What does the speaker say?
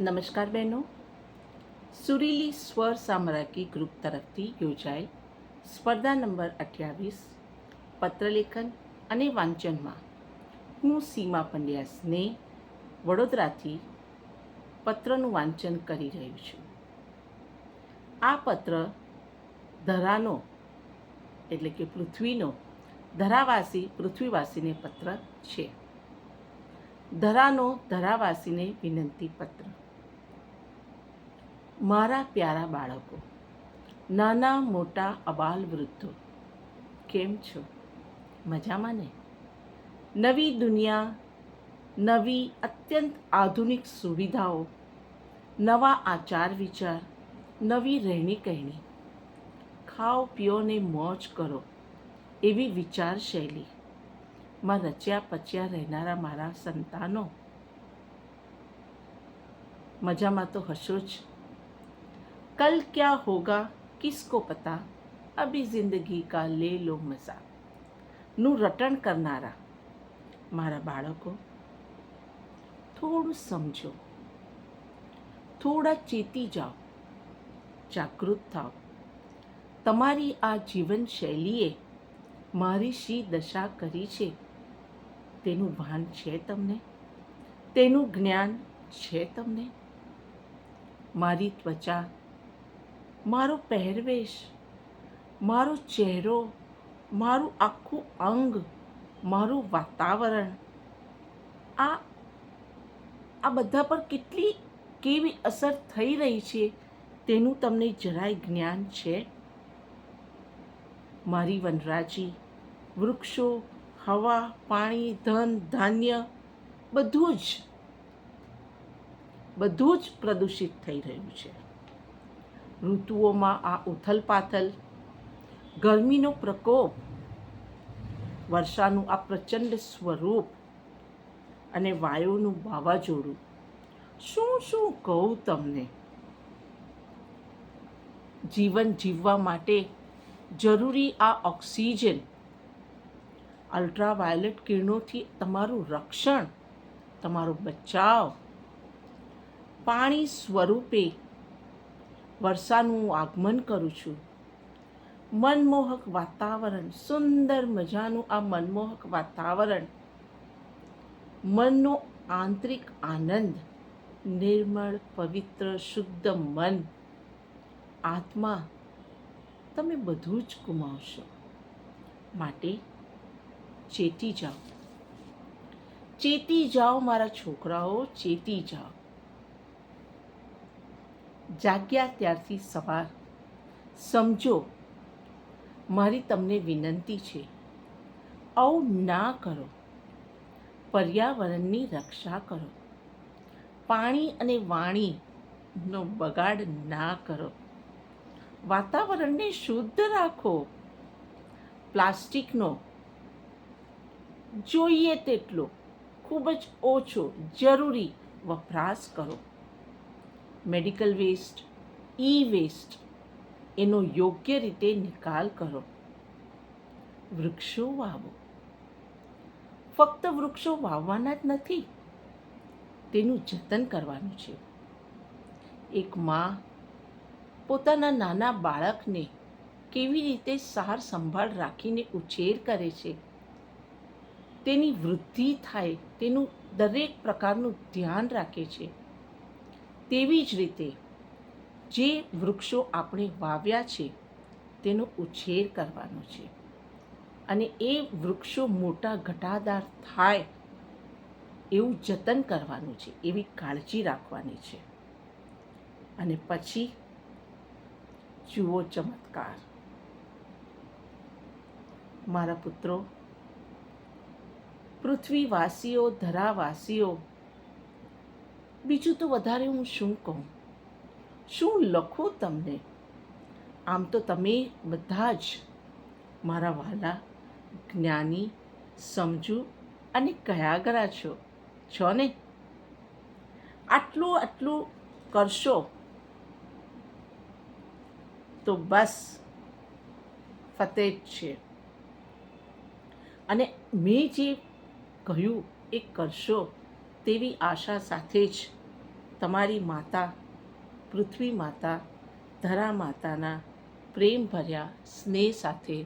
નમસ્કાર બહેનો. સુરીલી સ્વર સામ્રાજ્ઞી ગ્રુપ તરફથી યોજાયેલ સ્પર્ધા નંબર અઠ્યાવીસ, પત્રલેખન અને વાંચનમાં હું સીમા પંડ્યા સ્નેહ વડોદરાથી પત્રનું વાંચન કરી રહ્યું છું. આ પત્ર ધરાનો, એટલે કે પૃથ્વીનો, ધરાવાસી, પૃથ્વીવાસીને પત્ર છે. ધરાનો, ધરાવાસીને વિનંતી પત્ર. મારા પ્યારા બાળકો, નાના મોટા અબાલ વૃદ્ધો, કેમ છો? મજામાં ને? નવી દુનિયા, નવી અત્યંત આધુનિક સુવિધાઓ, નવા આચાર વિચાર, નવી રહેણી કહેણી ખાઓ, પીઓ ને મોજ કરો એવી વિચારશૈલી માં રચ્યા પચ્યા રહેનારા મારા સંતાનો. મજામાં તો હશો જ? કલ क्या હોગા કિસકો પતા અભી જિંદગી કા લે લો મજા નું રટણ કરનારા મારા બાળકો થોડું સમજો થોડા ચેતી જાઓ જાગૃત થાઓ તમારી આ જીવનશૈલીએ મારી શી દશા કરી છે તેનું ભાન છે તમને તેનું જ્ઞાન છે તમને મારી ત્વચા મારો પહેરવેશ, મારો ચહેરો, મારું આખું અંગ, મારું વાતાવરણ. આ આ બધા પર કેટલી કેવી અસર થઈ રહી છે તેનું તમને જરાય જ્ઞાન છે? મારી વનરાજી, વૃક્ષો, હવા, પાણી, ધન, ધાન્ય, બધું જ બધું જ પ્રદૂષિત થઈ રહ્યું છે. ઋતુઓમાં આ ઉથલપાથલ, ગરમીનો પ્રકોપ, વર્ષાનું આ પ્રચંડ સ્વરૂપ અને વાયુનું વાવાઝોડું. શું શું કહું તમને? જીવન જીવવા માટે જરૂરી આ ઓક્સિજન, અલ્ટ્રાવાયોલેટ કિરણોથી તમારું રક્ષણ, તમારો બચાવ, પાણી સ્વરૂપે વર્ષાનું આગમન કરું છું. મનમોહક વાતાવરણ, સુંદર મજાનું આ મનમોહક વાતાવરણ. મનનો આંતરિક આનંદ, નિર્મળ, પવિત્ર, શુદ્ધ મન. આત્મા તમે બધું જ ગુમાવશો. માટે ચેતી જાઓ. ચેતી જાઓ મારા છોકરાઓ, ચેતી જાઓ. જાગ્યા ત્યારથી સવાર. સમજો, મારી તમને વિનંતી છે. આવું ના કરો. પર્યાવરણની રક્ષા કરો. પાણી અને વાણીનો બગાડ ના કરો. વાતાવરણને શુદ્ધ રાખો. પ્લાસ્ટિકનો જોઈએ તેટલો ખૂબ જ ઓછો જરૂરી વપરાશ કરો. મેડિકલ વેસ્ટ ઈ વેસ્ટ એનો યોગ્ય રીતે નિકાલ કરો. વૃક્ષો વાવો. ફક્ત વૃક્ષો વાવવાના જ નથી, તેનું જતન કરવાનું છે. એક માં પોતાના નાના બાળકને કેવી રીતે સાર સંભાળ રાખીને ઉછેર કરે છે, તેની વૃદ્ધિ થાય, તેનું દરેક પ્રકારનું ધ્યાન રાખે છે. તેવી જ રીતે જે વૃક્ષો આપણે વાવ્યા છે, તેનો ઉછેર કરવાનો છે. અને એ વૃક્ષો મોટા ઘટાદાર થાય એવું જતન કરવાનું છે, એવી કાળજી રાખવાની છે. અને પછી જુઓ ચમત્કાર. મારા પુત્રો, પૃથ્વીવાસીઓ, ધરાવાસીઓ બીજું તો વધારે હું શું કહું? શું લખું તમને? આમ તો તમે બધા જ મારા વાલા જ્ઞાની, સમજુ અને કયાગરા છો છો ને? આટલું આટલું કરશો તો બસ ફતેજ છે. અને મેં જે કહ્યું એ કરશો તેવી આશા સાથે જ તમારી માતા પૃથ્વી માતા ધરા માતાના પ્રેમ ભર્યા સ્નેહ સાથે